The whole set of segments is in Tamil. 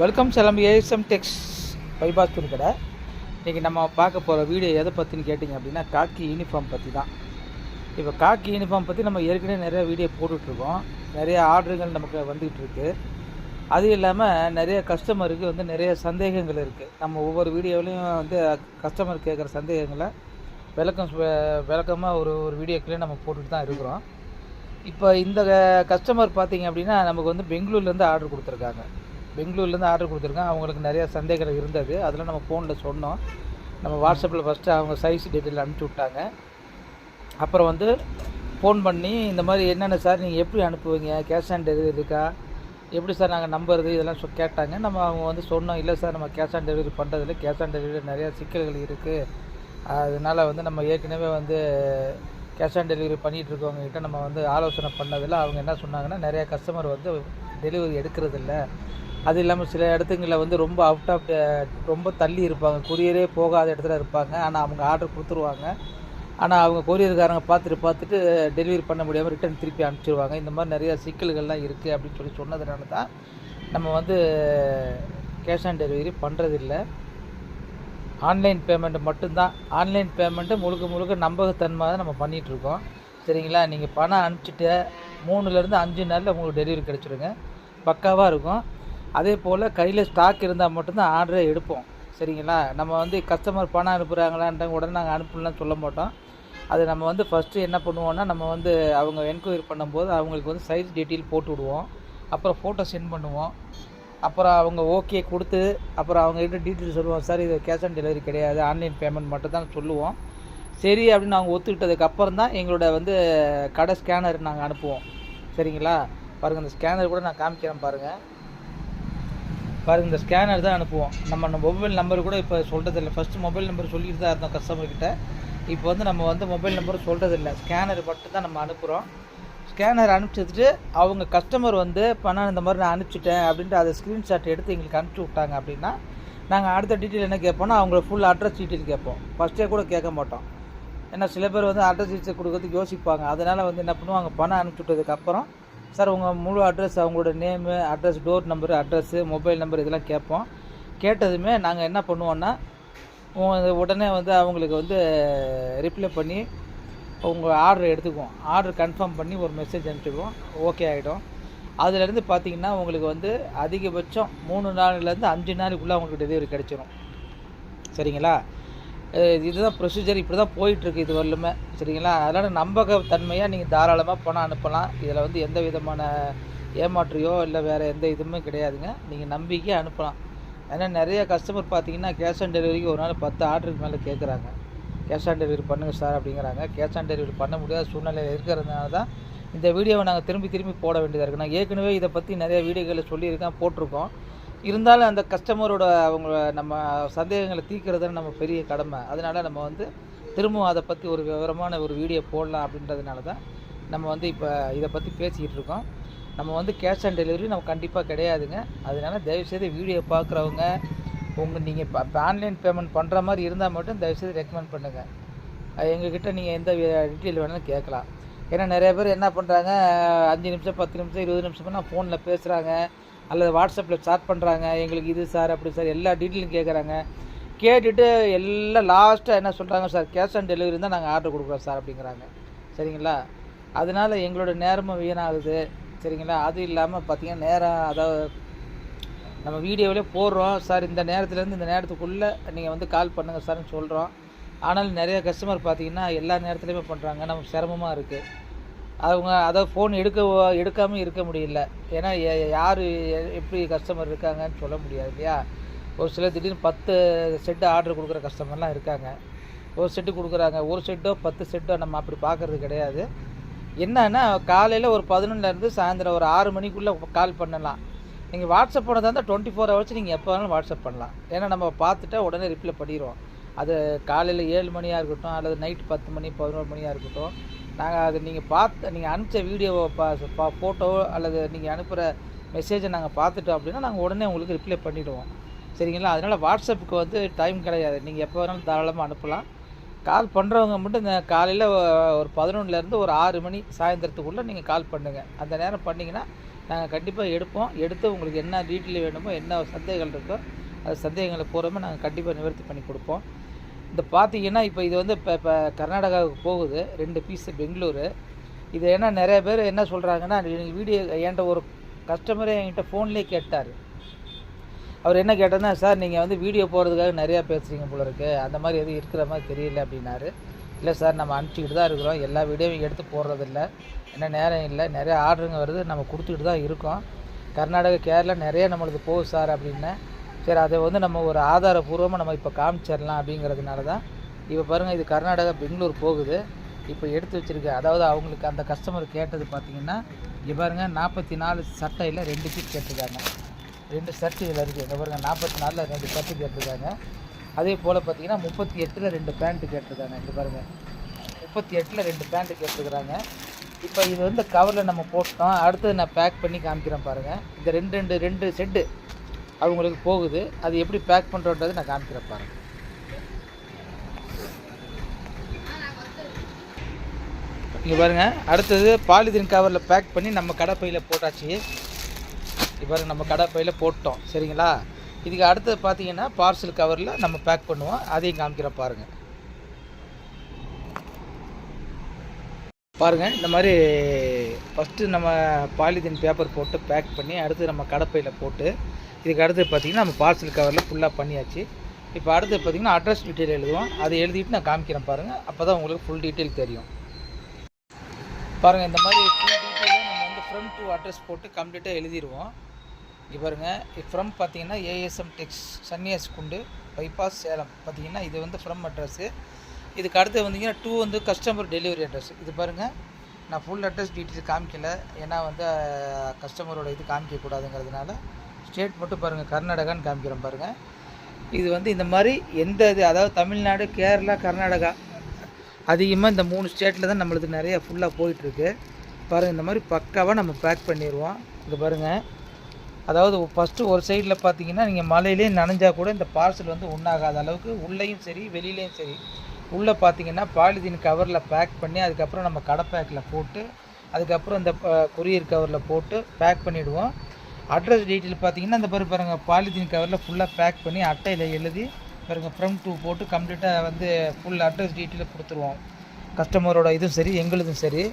வெல்கம் சேலம் ஏஎஸ்எம் டெக்ஸ் பைபாஸ்பூர் கடை இன்றைக்கி நம்ம பார்க்க போகிற வீடியோ எதை பற்றின்னு கேட்டிங்க அப்படின்னா காக்கி யூனிஃபார்ம் பற்றி தான் இப்போ காக்கி யூனிஃபார்ம் பற்றி நம்ம ஏற்கனவே நிறைய வீடியோ போட்டுட்ருக்கோம். நிறைய ஆர்டருங்கள் நமக்கு வந்துகிட்டு இருக்கு அது இல்லாமல் நிறைய கஸ்டமருக்கு வந்து நிறைய சந்தேகங்கள் இருக்குது நம்ம ஒவ்வொரு வீடியோவிலையும் வந்து கஸ்டமர் கேட்குற சந்தேகங்களை விளக்கம் விளக்கமாக ஒரு ஒரு வீடியோக்குள்ளே நம்ம போட்டுட்டு தான் இருக்கிறோம். இப்போ இந்த கஸ்டமர் பார்த்தீங்க அப்படின்னா நமக்கு வந்து பெங்களூர்லேருந்து ஆர்டர் கொடுத்துருக்காங்க. பெங்களூர்லேருந்து ஆர்டர் கொடுத்துருக்காங்க அவங்களுக்கு நிறையா சந்தேகம் இருந்தது. அதெல்லாம் நம்ம ஃபோனில் சொன்னோம். நம்ம வாட்ஸ்அப்பில் ஃபஸ்ட்டு அவங்க சைஸ் டீட்டெயில் அனுப்பிச்சி விட்டாங்க. அப்புறம் வந்து ஃபோன் பண்ணி இந்த மாதிரி என்னென்ன சார் நீங்கள் எப்படி அனுப்புவீங்க? கேஷ் ஆன் டெலிவரி இருக்கா? எப்படி சார் நாங்கள் நம்புறது இதெல்லாம் சொ கேட்டாங்க. நம்ம அவங்க வந்து சொன்னோம் இல்லை சார் நம்ம கேஷ் ஆன் டெலிவரி பண்ணுறதில்ல கேஷ் ஆன் டெலிவரி நிறையா சிக்கல்கள் இருக்குது அதனால் வந்து நம்ம ஏற்கனவே வந்து கேஷ் ஆன் டெலிவரி பண்ணிகிட்டு இருக்கவங்ககிட்ட நம்ம வந்து ஆலோசனை பண்ணதில் அவங்க என்ன சொன்னாங்கன்னா நிறையா கஸ்டமர் வந்து டெலிவரி எடுக்கிறதில்ல அது இல்லாமல் சில இடத்துங்களில் வந்து ரொம்ப அவுட் ஆஃப் ரொம்ப தள்ளி இருப்பாங்க. கொரியரே போகாத இடத்துல இருப்பாங்க. ஆனால் அவங்க ஆர்டர் கொடுத்துருவாங்க. ஆனால் அவங்க கொரியர்காரங்க பார்த்துட்டு பார்த்துட்டு டெலிவரி பண்ண முடியாமல் ரிட்டர்ன் திருப்பி அனுப்பிச்சிருவாங்க. இந்த மாதிரி நிறையா சிக்கல்கள்லாம் இருக்குது அப்படின்னு சொல்லி சொன்னதுனால தான் நம்ம வந்து கேஷ் ஆன் டெலிவரி பண்ணுறதில்ல ஆன்லைன் பேமெண்ட் மட்டும்தான். ஆன்லைன் பேமெண்ட்டு முழுக்க முழுக்க நம்பகத்தன்மை தான் நம்ம பண்ணிகிட்ருக்கோம் சரிங்களா? நீங்கள் பணம் அனுப்பிச்சிட்டு மூணுலேருந்து அஞ்சு நாளில் உங்களுக்கு டெலிவரி கிடச்சிருங்க. பக்காவாக இருக்கும். அதே போல் கையில் ஸ்டாக் இருந்தால் மட்டும்தான் ஆர்டரை எடுப்போம். சரிங்களா? நம்ம வந்து கஸ்டமர் பணம் அனுப்புகிறாங்களான்ற உடனே நாங்கள் அனுப்பலாம் சொல்ல மாட்டோம். அது நம்ம வந்து ஃபஸ்ட்டு என்ன பண்ணுவோம்னா நம்ம வந்து அவங்க என்கொயரி பண்ணும்போது அவங்களுக்கு வந்து சைஸ் டீட்டெயில் போட்டு விடுவோம். அப்புறம் ஃபோட்டோ சென்ட் பண்ணுவோம். அப்புறம் அவங்க ஓகே கொடுத்து அப்புறம் அவங்ககிட்ட டீட்டெயில் சொல்லுவோம். சார் இது கேஷ் ஆன் டெலிவரி கிடையாது. ஆன்லைன் பேமெண்ட் மட்டும் தான் சொல்லுவோம். சரி அப்படின்னு அவங்க ஒத்துக்கிட்டதுக்கு அப்புறம் தான் எங்களோட வந்து கடை ஸ்கேனர் நாங்கள் அனுப்புவோம். சரிங்களா? பாருங்கள் இந்த ஸ்கேனர் கூட நான் காமிக்கிறேன் பாருங்கள் பாருங்கள் இந்த ஸ்கேனர் தான் அனுப்புவோம். நம்ம நம்ம மொபைல் நம்பர் கூட இப்போ சொல்கிறதில்ல ஃபஸ்ட்டு மொபைல் நம்பர் சொல்லிட்டு தான் இருந்தோம் கஸ்டமர்கிட்ட இப்போ வந்து நம்ம வந்து மொபைல் நம்பர் சொல்கிறதில்ல ஸ்கேனர் மட்டும் தான் நம்ம அனுப்புகிறோம் ஸ்கேனர் அனுப்பிச்சிட்டு அவங்க கஸ்டமர் வந்து பணம் இந்த மாதிரி நான் அனுப்பிச்சிட்டேன் அப்படின்ட்டு அதை ஸ்க்ரீன்ஷாட் எடுத்து எங்களுக்கு அனுப்பிச்சி விட்டாங்க அப்படின்னா நாங்கள் அடுத்த டீட்டெயில் என்ன கேட்போம்னா அவங்கள ஃபுல் அட்ரஸ் டீட்டெயில் கேட்போம். ஃபஸ்ட்டே கூட கேட்க மாட்டோம். ஏன்னா சில பேர் வந்து அட்ரஸ் டீட்டெயில் கொடுக்கறதுக்கு யோசிப்பாங்க. அதனால் வந்து என்ன பண்ணுவாங்க பணம் அனுப்பிச்சி விட்டதுக்கப்புறம் சார் உங்கள் முழு அட்ரஸ் அவங்களோட name address door number address mobile number இதெல்லாம் கேட்போம். கேட்டதுமே நாங்கள் என்ன பண்ணுவோன்னா உடனே வந்து அவங்களுக்கு வந்து ரிப்ளை பண்ணி உங்கள் ஆர்டர் எடுத்துக்குவோம். ஆர்டர் கன்ஃபார்ம் பண்ணி ஒரு மெசேஜ் அனுப்பிச்சிடுவோம். ஓகே ஆகிடும் அதுலேருந்து பார்த்தீங்கன்னா உங்களுக்கு வந்து அதிகபட்சம் மூணு நாள்லேருந்து அஞ்சு நாளுக்குள்ளே உங்களுக்கு டெலிவரி கிடைச்சிரும். சரிங்களா? இதுதான் ப்ரொசீஜர் இப்படி தான் போயிட்டுருக்கு இது வரலுமே. சரிங்களா? அதனால் நம்பகத்தன்மையாக நீங்கள் தாராளமாக பணம் அனுப்பலாம். இதில் வந்து எந்த விதமான ஏமாற்றியோ இல்லை வேறு எந்த இதுவுமே கிடையாதுங்க. நீங்கள் நம்பிக்கையாக அனுப்பலாம். ஏன்னா நிறைய கஸ்டமர் பார்த்தீங்கன்னா கேஷ் ஆன் டெலிவரிக்கு ஒரு நாள் பத்து ஆர்டருக்கு மேலே கேட்குறாங்க கேஷ் ஆன் டெலிவரி பண்ணுங்கள் சார் அப்படிங்கிறாங்க. கேஷ் ஆன் டெலிவரி பண்ண முடியாத சூழ்நிலையில் இருக்கிறதுனால தான் இந்த வீடியோவை நாங்கள் திரும்பி திரும்பி போட வேண்டியதாக இருக்குது நான் ஏற்கனவே இதை பற்றி நிறைய வீடியோக்களை சொல்லியிருக்கேன் போட்டிருக்கோம். இருந்தாலும் அந்த கஸ்டமரோட அவங்க நம்ம சந்தேகங்களை தீர்க்கிறது நம்ம பெரிய கடமை. அதனால நம்ம வந்து திரும்பவும் அதை பற்றி ஒரு விவரமான ஒரு வீடியோ போடலாம் அப்படின்றதுனால தான் நம்ம வந்து இப்போ இதை பற்றி பேசிக்கிட்டு இருக்கோம். நம்ம வந்து கேஷ் ஆன் டெலிவரி நம்ம கண்டிப்பாக கிடையாதுங்க. அதனால் தயவுசெய்து வீடியோ பார்க்குறவங்க உங்கள் நீங்கள் இப்போ ஆன்லைன் பேமெண்ட் பண்ணுற மாதிரி இருந்தால் மட்டும் தயவுசெய்து ரெக்கமெண்ட் பண்ணுங்கள் எங்ககிட்ட நீங்கள் எந்த டீட்டெயில் வேணாலும் கேட்கலாம். ஏன்னா நிறைய பேர் என்ன பண்ணுறாங்க அஞ்சு நிமிஷம் பத்து நிமிஷம் இருபது நிமிஷமாக நான் ஃபோனில் பேசுகிறாங்க அல்லது வாட்ஸ்அப்பில் சாட் பண்ணுறாங்க எங்களுக்கு இது சார் அப்படி சார் எல்லா டீட்டெயிலும் கேட்குறாங்க கேட்டுட்டு எல்லாம் லாஸ்ட்டாக என்ன சொல்கிறாங்க சார் கேஷ் ஆன் டெலிவரி தான் நாங்கள் ஆர்டர் கொடுக்குறோம் சார் அப்படிங்கிறாங்க. சரிங்களா? அதனால் எங்களோட நேரமும் வீணாகுது. சரிங்களா? அது இல்லாமல் பார்த்தீங்கன்னா நேரம் அதாவது நம்ம வீடியோவிலே போடுறோம். சார் இந்த நேரத்துலேருந்து இந்த நேரத்துக்குள்ளே நீங்கள் வந்து கால் பண்ணுங்கள் சார்னு சொல்கிறோம் ஆனால் நிறைய கஸ்டமர் பார்த்தீங்கன்னா எல்லா நேரத்துலையுமே பண்ணுறாங்க நமக்கு சிரமமாக இருக்குது அவங்க அதாவது ஃபோன் எடுக்க எடுக்காமல் இருக்க முடியல. ஏன்னா யார் எப்படி கஸ்டமர் இருக்காங்கன்னு சொல்ல முடியாது இல்லையா? ஒரு சிலர் திடீர்னு பத்து செட்டு ஆர்டர் கொடுக்குற கஸ்டமர்லாம் இருக்காங்க. ஒரு செட்டு கொடுக்குறாங்க ஒரு செட்டோ பத்து செட்டோ நம்ம அப்படி பார்க்குறது கிடையாது. என்னன்னா காலையில் ஒரு பதினொன்றுலேருந்து சாயந்தரம் ஒரு ஆறு மணிக்குள்ளே கால் பண்ணலாம். நீங்கள் வாட்ஸ்அப் பண்ணதாக இருந்தால் டுவெண்ட்டி ஃபோர் ஹவர்ஸ் நீங்கள் எப்போ வேணாலும் வாட்ஸ்அப் பண்ணலாம். ஏன்னா நம்ம பார்த்துட்டா உடனே ரிப்ளை பண்ணிடுவோம் அது காலையில் ஏழு மணியாக இருக்கட்டும் அல்லது நைட்டு பத்து மணி பதினோரு மணியாக இருக்கட்டும். நாங்கள் அது நீங்கள் பார்த்து நீங்கள் அனுப்பிச்ச வீடியோவை பா ஃபோட்டோ அல்லது நீங்கள் அனுப்புகிற மெசேஜை நாங்கள் பார்த்துட்டோம் அப்படின்னா நாங்கள் உடனே உங்களுக்கு ரிப்ளை பண்ணிவிடுவோம் சரிங்களா? அதனால் வாட்ஸ்அப்புக்கு வந்து டைம் கிடையாது. நீங்கள் எப்போ வேணாலும் தாராளமாக அனுப்பலாம். கால் பண்ணுறவங்க மட்டும் இந்த காலையில் ஒரு பதினொன்றுலேருந்து ஒரு ஆறு மணி சாயந்தரத்துக்குள்ளே நீங்கள் கால் பண்ணுங்கள் அந்த நேரம் பண்ணிங்கன்னா நாங்கள் கண்டிப்பாக எடுப்போம். எடுத்து உங்களுக்கு என்ன டீட்டெயில் வேணுமோ என்ன சந்தேகங்கள் இருக்கோ அது சந்தேகங்களை பூராமே நாங்கள் கண்டிப்பாக நிவர்த்தி பண்ணி கொடுப்போம். இந்த பார்த்தீங்கன்னா இப்போ இது வந்து இப்போ இப்போ கர்நாடகாவுக்கு போகுது ரெண்டு பீஸு பெங்களூரு. இது ஏன்னா நிறைய பேர் என்ன சொல்கிறாங்கன்னா வீடியோ என்கிட்ட ஒரு கஸ்டமரே என்கிட்ட ஃபோன்லேயே கேட்டார். அவர் என்ன கேட்டார்னா சார் நீங்கள் வந்து வீடியோ போகிறதுக்காக நிறையா பேசுகிறீங்க போல இருக்கு. அந்த மாதிரி எதுவும் இருக்கிற மாதிரி தெரியல அப்படின்னாரு. இல்லை சார் நம்ம அனுப்பிச்சிக்கிட்டு தான் இருக்கிறோம். எல்லா வீடியோவும் எடுத்து போடுறதில்ல. என்ன நேரம் இல்லை. நிறைய ஆர்டருங்க வருது. நம்ம கொடுத்துக்கிட்டு தான் இருக்கோம். கர்நாடகா கேரளா நிறைய நம்மளுக்கு போகுது சார் அப்படின்னேன் சரி அதை வந்து நம்ம ஒரு ஆதாரபூர்வமாக நம்ம இப்போ காமிச்சிடலாம் அப்படிங்கிறதுனால தான் இப்போ பாருங்கள் இது கர்நாடகா பெங்களூர் போகுது. இப்போ எடுத்து வச்சுருக்கு அதாவது அவங்களுக்கு அந்த கஸ்டமர் கேட்டது பார்த்தீங்கன்னா இங்கே பாருங்கள் நாற்பத்தி நாலு சட்டையில் ரெண்டு பீஸ் கேட்டிருக்காங்க. ரெண்டு ஷர்ட் இதில் இருக்குது இங்கே பாருங்கள் நாற்பத்தி நாலில் ரெண்டு ஷர்ட்டு கேட்டிருக்காங்க. அதே போல் பார்த்தீங்கன்னா முப்பத்தி எட்டில் ரெண்டு பேண்ட்டு கேட்டிருக்காங்க. இங்கே பாருங்கள் முப்பத்தி எட்டில் ரெண்டு பேண்ட்டு கேட்டிருக்கிறாங்க. இப்போ இது வந்து கவரில் நம்ம போட்டோம். அடுத்தது நான் பேக் பண்ணி காமிக்கிறேன் பாருங்கள் இந்த ரெண்டு ரெண்டு ரெண்டு செட்டு அவங்களுக்கு போகுது. அது எப்படி பேக் பண்ணுறோன்றது நான் காமிக்கிறேன் பாருங்கள் இங்கே பாருங்கள் அடுத்தது பாலிதீன் கவரில் பேக் பண்ணி நம்ம கடைப்பையில் போட்டாச்சு. இங்கே நம்ம நம்ம கடைப்பையில் போட்டோம். சரிங்களா? இதுக்கு அடுத்தது பார்த்தீங்கன்னா பார்சல் கவரில் நம்ம பேக் பண்ணுவோம். அதையும் காமிக்கிறேன் பாருங்கள் பாருங்கள் இந்த மாதிரி ஃபஸ்ட்டு நம்ம பாலிதீன் பேப்பர் போட்டு பேக் பண்ணி அடுத்து நம்ம கடைப்பையில் போட்டு இதுக்கு அடுத்து பார்த்தீங்கன்னா நம்ம பார்சல் கவரில் ஃபுல்லாக பண்ணியாச்சு. இப்போ அடுத்து பார்த்தீங்கன்னா அட்ரஸ் டீட்டெயில் எழுதுவோம். அதை எழுதிட்டு நான் காமிக்கிறேன் பாருங்கள் அப்போ தான் உங்களுக்கு ஃபுல் டீட்டெயில் தெரியும். பாருங்கள் இந்த மாதிரி ஃபுல் டீட்டெயிலும் நம்ம வந்து ஃப்ரம் டூ அட்ரஸ் போட்டு கம்ப்ளீட்டாக எழுதிடுவோம் இங்கே பாருங்கள் ஃப்ரம் பார்த்தீங்கன்னா ஏஎஸ்எம் டெக்ஸ் சன்னியாஸ் குண்டு பைபாஸ் சேலம் பார்த்தீங்கன்னா இது வந்து ஃப்ரம் அட்ரஸ்ஸு இதுக்கு அடுத்து வந்தீங்கன்னா டூ வந்து கஸ்டமர் டெலிவரி அட்ரஸ் இது பாருங்கள் நான் ஃபுல் அட்ரஸ் டீட்டெயில் காமிக்கல. ஏன்னா வந்து கஸ்டமரோட இது காமிக்கக்கூடாதுங்கிறதுனால ஸ்டேட் மட்டும் பாருங்கள் கர்நாடகான்னு காமிக்கிறோம் பாருங்கள் இது வந்து இந்த மாதிரி எந்த இது அதாவது தமிழ்நாடு கேரளா கர்நாடகா அதிகமாக இந்த மூணு ஸ்டேட்டில் தான் நம்மளுக்கு நிறையா ஃபுல்லாக போயிட்டுருக்கு. பாருங்கள் இந்த மாதிரி பக்காவாக நம்ம பேக் பண்ணிடுவோம் இங்கே பாருங்கள் அதாவது ஃபஸ்ட்டு ஒரு சைடில் பார்த்தீங்கன்னா நீங்கள் மலையிலேயே நனைஞ்சால் கூட இந்த பார்சல் வந்து உண்ணாகாத அளவுக்கு உள்ளேயும் சரி வெளியிலையும் சரி உள்ளே பார்த்தீங்கன்னா பாலிதீன் கவரில் பேக் பண்ணி அதுக்கப்புறம் நம்ம கடை பேக்கில் போட்டு அதுக்கப்புறம் இந்த கொரியர் கவரில் போட்டு பேக் பண்ணிவிடுவோம் அட்ரஸ் டீட்டெயில் பார்த்தீங்கன்னா இந்த பாரு பாருங்கள் பாலிதீன் கவரில் ஃபுல்லாக பேக் பண்ணி அட்டையில் எழுதி பாருங்கள் ஃப்ரம் டூ போட்டு கம்ப்ளீட்டாக வந்து ஃபுல் அட்ரஸ் டீட்டெயில் கொடுத்துருவோம். கஸ்டமரோட இதுவும் சரி எங்களுதும் சரி.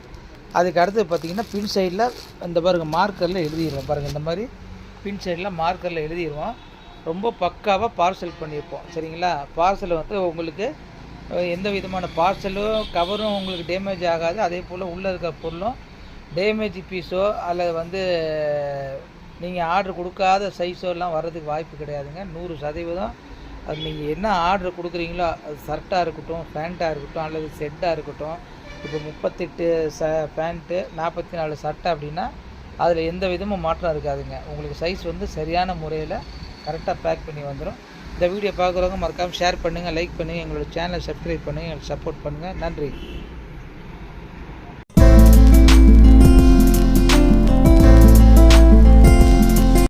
அதுக்கு அடுத்து பார்த்தீங்கன்னா பின் சைடில் இந்த பாருங்க மார்க்கரில் எழுதிடுவோம். பாருங்கள் இந்த மாதிரி பின் சைடில் மார்க்கரில் எழுதிடுவோம். ரொம்ப பக்காவாக பார்சல் பண்ணியிருப்போம். சரிங்களா? பார்சல் வந்து உங்களுக்கு எந்த விதமான பார்சலும் கவரும் உங்களுக்கு டேமேஜ் ஆகாது. அதே போல் உள்ளே இருக்க பொருளும் டேமேஜ் பீஸோ அல்லது வந்து நீங்கள் ஆர்டர் கொடுக்காத சைஸோ எல்லாம் வர்றதுக்கு வாய்ப்பு கிடையாதுங்க. நூறு சதவீதம். அது நீங்கள் என்ன ஆர்டர் கொடுக்குறீங்களோ அது ஷர்ட்டாக இருக்கட்டும் பேண்ட்டாக இருக்கட்டும் அல்லது செட்டாக இருக்கட்டும் இப்போ முப்பத்தெட்டு ச பேண்ட்டு நாற்பத்தி நாலு சட்டை அப்படின்னா அதில் எந்த விதமும் மாற்றம் இருக்காதுங்க. உங்களுக்கு சைஸ் வந்து சரியான முறையில் கரெக்டாக பேக் பண்ணி வந்துடும் இந்த வீடியோ பார்க்குறவங்க மறக்காமல் ஷேர் பண்ணுங்கள் லைக் பண்ணுங்கள் எங்களோட சேனலை சப்ஸ்கிரைப் பண்ணுங்கள் எங்களுக்கு சப்போர்ட் பண்ணுங்கள் நன்றி.